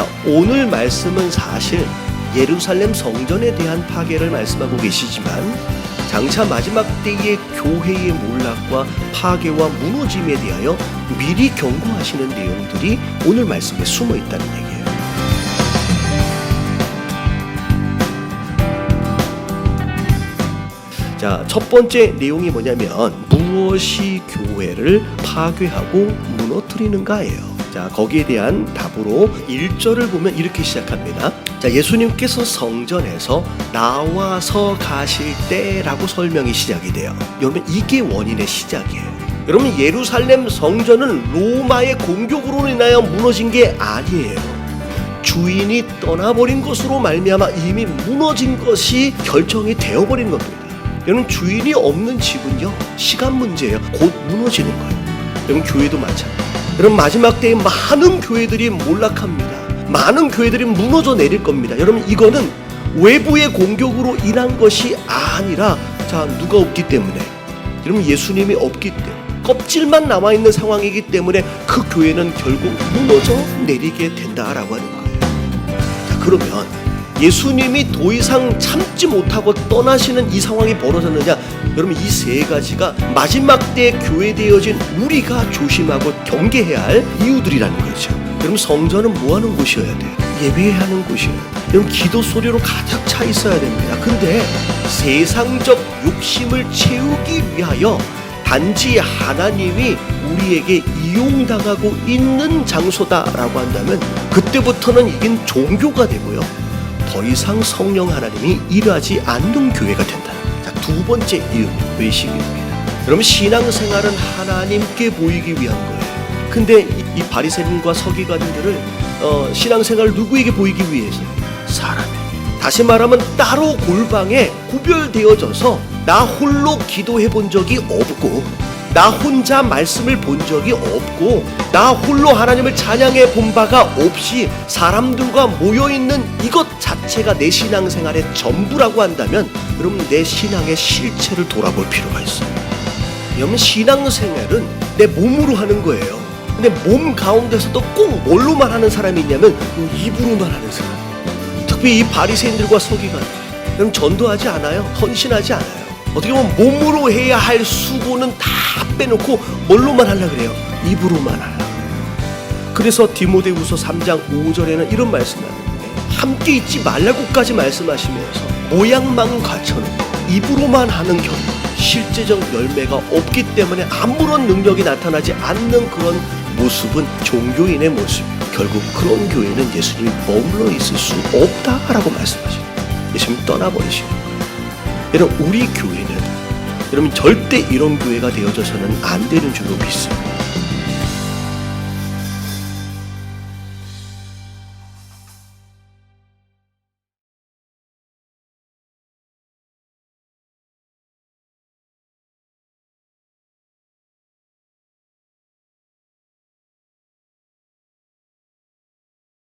자, 오늘 말씀은 사실 예루살렘 성전에 대한 파괴를 말씀하고 계시지만 장차 마지막 때의 교회의 몰락과 파괴와 무너짐에 대하여 미리 경고하시는 내용들이 오늘 말씀에 숨어 있다는 얘기예요. 자, 첫 번째 내용이 뭐냐면 무엇이 교회를 파괴하고 무너뜨리는가예요. 자, 거기에 대한 답으로 1절을 보면 이렇게 시작합니다. 자, 예수님께서 성전에서 나와서 가실 때라고 설명이 시작이 돼요. 여러분, 이게 원인의 시작이에요. 여러분, 예루살렘 성전은 로마의 공격으로 인하여 무너진 게 아니에요. 주인이 떠나버린 것으로 말미암아 이미 무너진 것이 결정이 되어버린 겁니다. 여러분 주인이 없는 집은요 시간 문제예요. 곧 무너지는 거예요. 여러분 교회도 마찬가지. 여러분 마지막 때에 많은 교회들이 몰락합니다. 많은 교회들이 무너져 내릴 겁니다. 여러분 이거는 외부의 공격으로 인한 것이 아니라 자 누가 없기 때문에 여러분 예수님이 없기 때문에 껍질만 남아 있는 상황이기 때문에 그 교회는 결국 무너져 내리게 된다라고 하는 거예요. 자, 그러면 예수님이 더 이상 참지 못하고 떠나시는 이 상황이 벌어졌느냐? 여러분 이 세 가지가 마지막 때 교회되어진 우리가 조심하고 경계해야 할 이유들이라는 거죠. 여러분 성전은 뭐 하는 곳이어야 돼요? 예배하는 곳이에요. 여러분 기도 소리로 가득 차 있어야 됩니다. 근데 세상적 욕심을 채우기 위하여 단지 하나님이 우리에게 이용당하고 있는 장소다라고 한다면 그때부터는 이긴 종교가 되고요. 더 이상 성령 하나님이 일하지 않는 교회가 된다. 자, 두 번째 이유, 외식입니다. 여러분 신앙생활은 하나님께 보이기 위한 거예요. 근데 이, 이 바리새인과 서기관들을 어, 신앙생활을 누구에게 보이기 위해서? 사람에게. 다시 말하면 따로 골방에 구별되어져서 나 홀로 기도해 본 적이 없고 나 혼자 말씀을 본 적이 없고 나 홀로 하나님을 찬양해 본 바가 없이 사람들과 모여 있는 이것 자체가 내 신앙생활의 전부라고 한다면 여러분 내 신앙의 실체를 돌아볼 필요가 있어요. 여러분 신앙생활은 내 몸으로 하는 거예요. 근데 몸 가운데서도 꼭 뭘로만 하는 사람이 있냐면 입으로만 하는 사람. 특히 이 바리새인들과 서기관 여러분 전도하지 않아요. 헌신하지 않아요. 어떻게 보면 몸으로 해야 할 수고는 다 빼놓고 뭘로만 하려 그래요? 입으로만 하려. 그래서 디모데후서 3장 5절에는 이런 말씀을 하는데 함께 있지 말라고까지 말씀하시면서 모양만 갖춰는 입으로만 하는 경우 실제적 열매가 없기 때문에 아무런 능력이 나타나지 않는 그런 모습은 종교인의 모습. 결국 그런 교회는 예수님이 머물러 있을 수 없다라고 말씀하시는 거예요. 예수님 떠나버리시고 여러분 우리 교회는 여러분 절대 이런 교회가 되어져서는 안 되는 줄로 믿습니다.